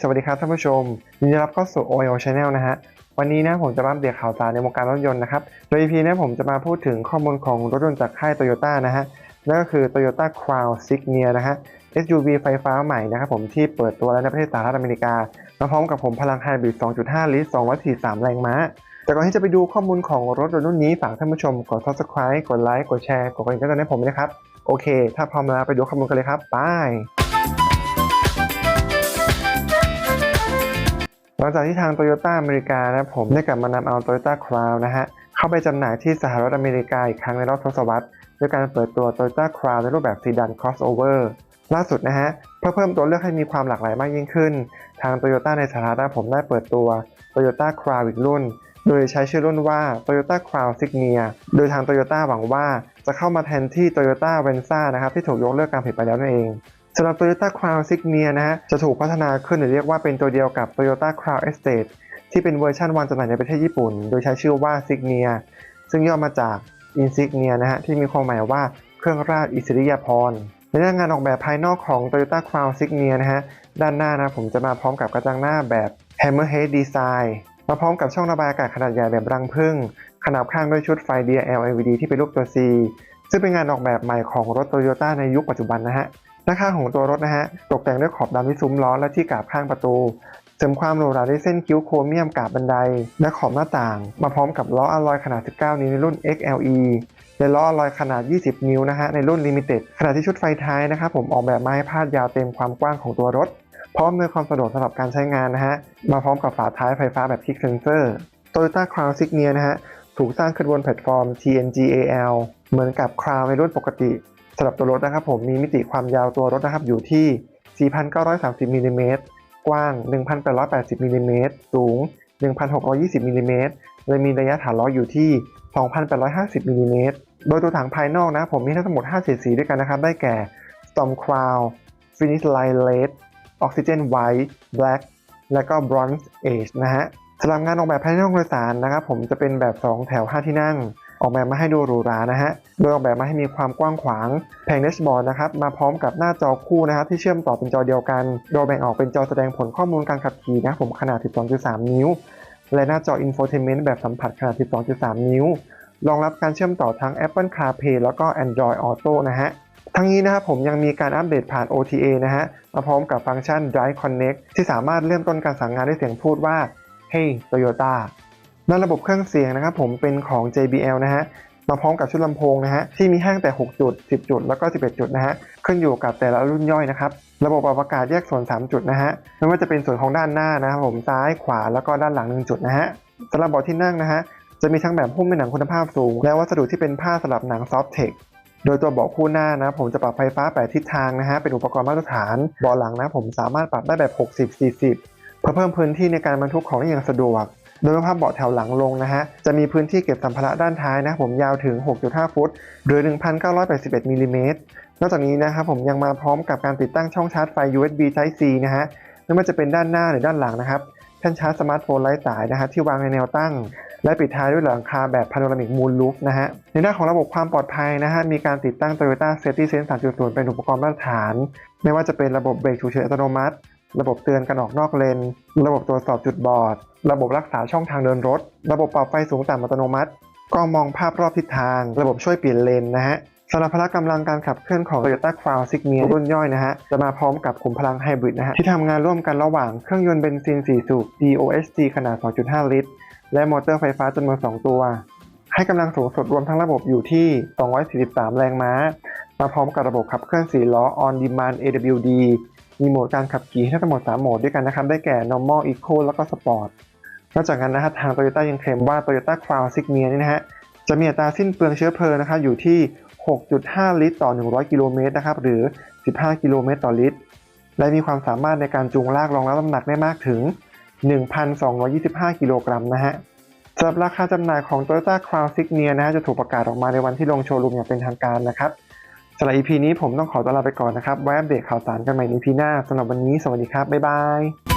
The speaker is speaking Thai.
สวัสดีครับท่านผู้ชมยินดีรับเข้าสู่ OIO Channel นะฮะ วันนี้นะผมจะมาเดตข่าวสารในวงการรถยนต์นะครับ โดย EP นี้ผมจะมาพูดถึงข้อมูลของรถยนต์จากค่าย Toyota นะฮะ นั่นก็คือ Toyota Crown Signia นะฮะ SUV ไฟฟ้าใหม่นะครับผมที่เปิดตัวแล้วในประเทศสหรัฐอเมริกามาพร้อมกับผมพลังไฮบริด 2.5 ลิตร 243 แรงม้า แต่ก่อนที่จะไปดูข้อมูลของรถยนต์รุ่นนี้ฝากท่านผู้ชมกด subscribe กดไลค์กดแชร์กดกระดิ่งแจ้งเตือนให้ผมนะครับ โอเค ถ้าพร้อมแล้วไปดูข้อมูลกันเลยครับไป ลังจากที่ทาง Toyota อเมริกานะครับผมได้กลับมานำเอา Toyota Crown นะฮะเข้าไปจำหน่ายที่สหรัฐอเมริกาอีกครั้งในรอบทศวรรษด้วยการเปิดตัว Toyota Crown ในรูปแบบซีดาน crossover ล่าสุดนะฮะเพื่อเพิ่มตัวเลือกให้มีความหลากหลายมากยิ่งขึ้น ทาง Toyota ในสหรัฐผมได้เปิดตัว Toyota Crown อีกรุ่น โดยใช้ชื่อรุ่นว่า Toyota Crown Signia โดยทาง Toyota หวังว่าจะเข้ามาแทนที่ Toyota Venza นะครับที่ถูกยกเลิกการผลิตไปแล้วนั่นเอง สำหรับ Toyota Crown Signia นะฮะจะถูกพัฒนาขึ้นหรือเรียกว่าเป็นตัวเดียวกับ Toyota Crown Estate ที่เป็นเวอร์ชันวางจำหน่ายในประเทศญี่ปุ่น โดยใช้ชื่อว่า Signia ซึ่งย่อมาจาก Insignia นะฮะที่มีความหมายว่าเครื่องราชอิสริยาภรณ์ในด้านงานออกแบบภายนอกของ Toyota Crown Signia นะฮะด้านหน้านะผมจะมาพร้อมกับกระจังหน้าแบบ Hammerhead Design มาพร้อมกับช่องระบายอากาศขนาดใหญ่แบบรังผึ้งขนาบข้างด้วยชุดไฟ DL LED ที่เป็นรูปตัว C ซึ่งเป็นงานออกแบบใหม่ของรถ Toyota ในยุคปัจจุบันนะฮะ ด้านข้างของตัวรถนะฮะตกแต่งด้วยขอบดำที่ซุ้มล้อและที่กาบข้างประตู เสริมความหรูหราด้วยเส้นคิ้วโครเมียมกาบบันได และขอบหน้าต่าง มาพร้อมกับล้ออะลอยขนาด 19 นิ้วในรุ่น XLE และล้ออะลอยขนาด 20 นิ้วนะฮะในรุ่น Limited ขณะที่ชุดไฟท้ายนะครับผมออกแบบมาให้พาดยาวเต็มความกว้างของตัวรถ พร้อมในความสะดวกสำหรับการใช้งานนะฮะมาพร้อมกับฝาท้ายไฟฟ้าแบบคลิกเซนเซอร์ Toyota Crown Signia นะฮะถูกสร้างขึ้นบนแพลตฟอร์ม TNGAL เหมือนกับ Crown ในรุ่นปกติ สำหรับตัวรถนะครับผมมีมิติความยาวตัวรถนะครับอยู่ที่ 4,930มิลลิเมตรกว้าง 1,880มิลลิเมตรสูง 1,620มิลลิเมตรและมีระยะฐานล้ออยู่ที่ 2,850มิลลิเมตรโดยตัวถังภายนอกนะผมมีทั้งหมด5สีสีด้วยกันนะครับ ได้แก่ Storm Crown Finish Line Red Oxygen White Black และก็ Bronze Age นะฮะสำหรับงานออกแบบภายในห้องโดยสารนะครับผมจะเป็นแบบ 2 แถว 5 ที่นั่ง ออกแบบมาให้ดูหรูหรานะฮะ โดยออกแบบมาให้มีความกว้างขวาง แผงแดชบอร์ดนะครับ มาพร้อมกับหน้าจอคู่นะครับที่เชื่อมต่อเป็นจอเดียวกัน โดยแบ่งออกเป็นจอแสดงผลข้อมูลการขับขี่นะผมขนาด 12.3 นิ้ว และหน้าจอ Infotainment แบบสัมผัสขนาด 12.3 นิ้ว รองรับการเชื่อมต่อทั้ง Apple CarPlay แล้วก็ Android Auto นะฮะทั้งนี้นะครับผมยังมีการอัปเดตผ่าน OTA นะฮะ มาพร้อมกับฟังก์ชัน Drive Connect ที่สามารถเริ่มต้นการสั่งงานด้วยเสียงพูดว่า Hey Toyota ด้านระบบเครื่องเสียงนะครับผมเป็นของ JBL นะฮะมาพร้อมกับชุดลำโพงนะฮะที่มีห้ตั้งแต่ 6 จุด 10 จุด แล้วก็ 11 จุดนะฮะขึ้นอยู่กับแต่ละรุ่นย่อยนะครับระบบปรับอากาศแยกส่วน 3 จุดนะฮะไม่ว่าจะเป็นส่วนของด้านหน้านะครับผมซ้ายขวาแล้วก็ด้านหลัง 1 จุดนะฮะสำหรับเบาะที่นั่งนะฮะจะมีทั้งแบบหุ้มเป็นหนังคุณภาพสูง และวัสดุที่เป็นผ้าสลับหนังซอฟเทคโดยตัวเบาะคู่หน้านะผมจะปรับไฟฟ้า 8 ทิศทางนะฮะเป็นอุปกรณ์มาตรฐานเบาะหลังนะผมสามารถปรับได้แบบ 60-40 เพื่อเพิ่มพื้นที่ในการบรรทุกของได้อย่างสะดวก โดยเมื่อพับเบาะแถวหลังลงนะฮะ จะมีพื้นที่เก็บสัมภาระด้านท้ายนะผมยาวถึง 6.5 ฟุต หรือ 1,981มิลลิเมตรนอกจากนี้นะครับผมยังมาพร้อมกับการติดตั้งช่องชาร์จไฟ USB Type C นะฮะ ไม่ว่าจะเป็นด้านหน้าหรือด้านหลังนะครับแท่นชาร์จสมาร์ทโฟนไร้สายนะฮะที่วางในแนวตั้ง และปิดท้ายด้วยหลังคาแบบพาโนรามิกมูลลูฟนะฮะ ในด้านของระบบความปลอดภัยนะฮะ มีการติดตั้ง Toyota Safety Sense 3.0 เป็นอุปกรณ์มาตรฐาน ไม่ว่าจะเป็นระบบเบรกฉุกเฉินอัตโนมัติ ระบบเตือนการออกนอกเลน ระบบตรวจสอบจุดบอด ระบบรักษาช่องทางเดินรถ ระบบปรับไฟสูงต่ำอัตโนมัติกล้องมองภาพรอบทิศทาง ระบบช่วยเปลี่ยนเลนนะฮะสำหรับพละกำลังการขับเคลื่อนของ Toyota Crown Signia รุ่นย่อยนะฮะ จะมาพร้อมกับขุมพลังไฮบริดนะฮะ ที่ทำงานร่วมกันระหว่างเครื่องยนต์เบนซิน 4 สูบ DOHC ขนาด 2.5 ลิตร และมอเตอร์ไฟฟ้าจำนวน 2 ตัว ให้กำลังสูงสุดรวมทั้งระบบอยู่ที่ 243 แรงม้า มาพร้อมกับระบบขับเคลื่อน4ล้อ On Demand AWD มีโหมดการขับขี่ให้ทั้งหมด 3 โหมดด้วยกันนะครับ ได้แก่ Normal Eco แล้วก็ Sport นอกจากนั้นนะฮะทาง Toyota ยังเคลมว่า Toyota Crown Signia นี่นะฮะจะมีอัตราสิ้นเปลืองเชื้อเพลิงนะครับอยู่ที่ 6.5 ลิตรต่อ 100 กิโลเมตรนะครับหรือ 15 กิโลเมตรต่อลิตร และมีความสามารถในการจูงลากรองรับน้ำหนักได้มากถึง 1,225 กิโลกรัมนะฮะสำหรับราคาจำหน่ายของ Toyota Crown Signia นะฮะจะถูกประกาศออกมาในวันที่ลงโชว์รูมอย่างเป็นทางการนะครับ สำหรับ EP นี้ผมต้องขอตัวลาไปก่อนนะครับ ไว้อัปเดตข่าวสารกันใหม่ใน EP หน้าสำหรับวันนี้สวัสดีครับ บ๊ายบาย